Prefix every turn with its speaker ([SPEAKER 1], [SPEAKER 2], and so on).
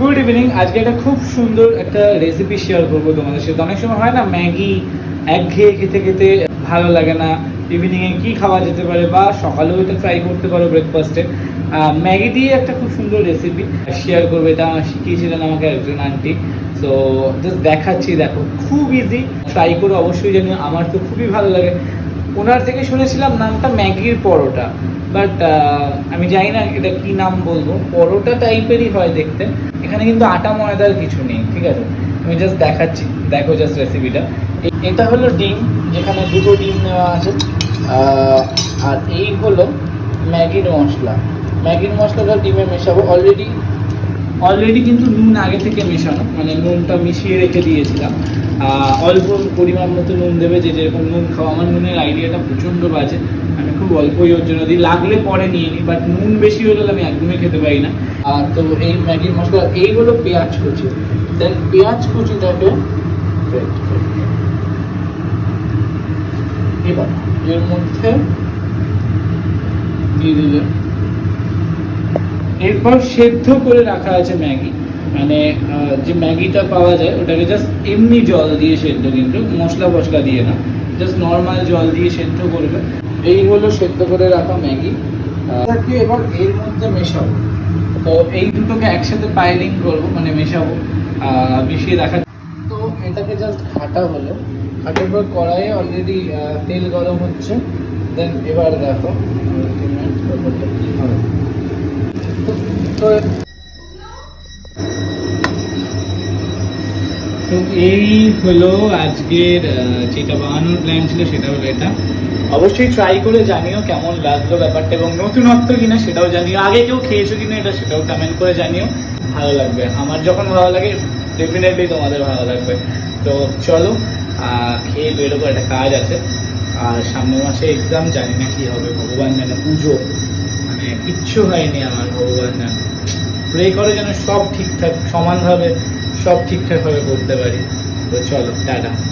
[SPEAKER 1] Good evening. আজকে একটা খুব সুন্দর একটা রেসিপি শেয়ার করব তোমাদের সাথে। অনেক সময় হয় না, ম্যাগি একঘেয়ে খেতে খেতে ভালো লাগে না। ইভিনিংয়ে কি খাওয়া যেতে পারে বা সকালেও এটা ট্রাই করতে পারো ব্রেকফাস্টে ম্যাগি দিয়ে একটা খুব সুন্দর রেসিপি শেয়ার করব। এটা আমার শিখিয়েছিলেন আমাকে একজন আন্টি তো জাস্ট দেখাচ্ছি, দেখো, খুব ইজি ট্রাই করে অবশ্যই জানি আমার তো খুবই ভালো লাগে। ওনার থেকে শুনেছিলাম নামটা ম্যাগির পরোটা বাট আমি জানি না এটা কি নাম বলব। পরোটা টাইপেরই হয় দেখতে। এখানে কিন্তু আটা ময়দার কিছু নেই, ঠিক আছে? আমি জাস্ট দেখাচ্ছি। দেখো জাস্ট রেসিপিটা এটা হলো ডিম, যেখানে দুটো ডিম নেওয়া আছে। আর এই হলো ম্যাগির মশলা। ম্যাগির মশলাটা ডিমে মেশাবো। অলরেডি অলরেডি কিন্তু নুন আগে থেকে মেশানো। মানে নুনটা মিশিয়ে রেখে দিয়েছিলাম। অল্প পরিমাণ মতো নুন দেবে যে যেরকম নুন খাওয়া। আমার নুনের আইডিয়াটা প্রচণ্ড বাজে। আমি খুব অল্পই ওর জন্য দিই। লাগলে পরে নিয়ে নিই বাট নুন বেশি হলে আমি একদমই খেতে পারি না। আর তো এই ম্যাগির মশলা এই হলো পেঁয়াজ কুচি। দেন পেঁয়াজ কুচিটাকে. এবার এর মধ্যে দিয়ে দিলে এরপর সেদ্ধ করে রাখা আছে ম্যাগি। মানে যে ম্যাগিটা পাওয়া যায়, ওটাকে জাস্ট এমনি জল দিয়ে সেদ্ধ কিন্তু, মশলা ফসলা দিয়ে না। জাস্ট নর্মাল জল দিয়ে সেদ্ধ করবে। এই হলো সেদ্ধ করে রাখা ম্যাগি। এবার এর মধ্যে মেশাবো? তো এই দুটোকে একসাথে পাইলিং করব মানে মেশাবো মিশিয়ে রাখা তো এটাকে জাস্ট ঘাটা হলো। ঘাটার পর কড়াইয়ে অলরেডি তেল গরম হচ্ছে। দেন এবার দেখো তো তো এই হলো আজকের যেটা বানানোর প্ল্যান ছিল সেটা হলো এটা। অবশ্যই ট্রাই করে জানিও কেমন লাগল ব্যাপারটা এবং নতুনত্ব কিনা সেটাও জানিও। আগে কেউ খেয়েছো কিনা এটা সেটাও কমেন্ট করে জানিও। ভালো লাগবে। আমার যখন ভালো লাগে ডেফিনেটলি তোমাদের ভালো লাগবে। তো চলো খেয়ে বেরোবো, একটা কাজ আছে। আর সামনের মাসে এক্সাম জানি না কি হবে। ভগবান জানে, পুজো। কিচ্ছু হয়নি আমার, ভগবান না। প্রে করে যেন সব ঠিকঠাক, সমানভাবে সব ঠিকঠাকভাবে করতে পারি। তো চলো, টাটা।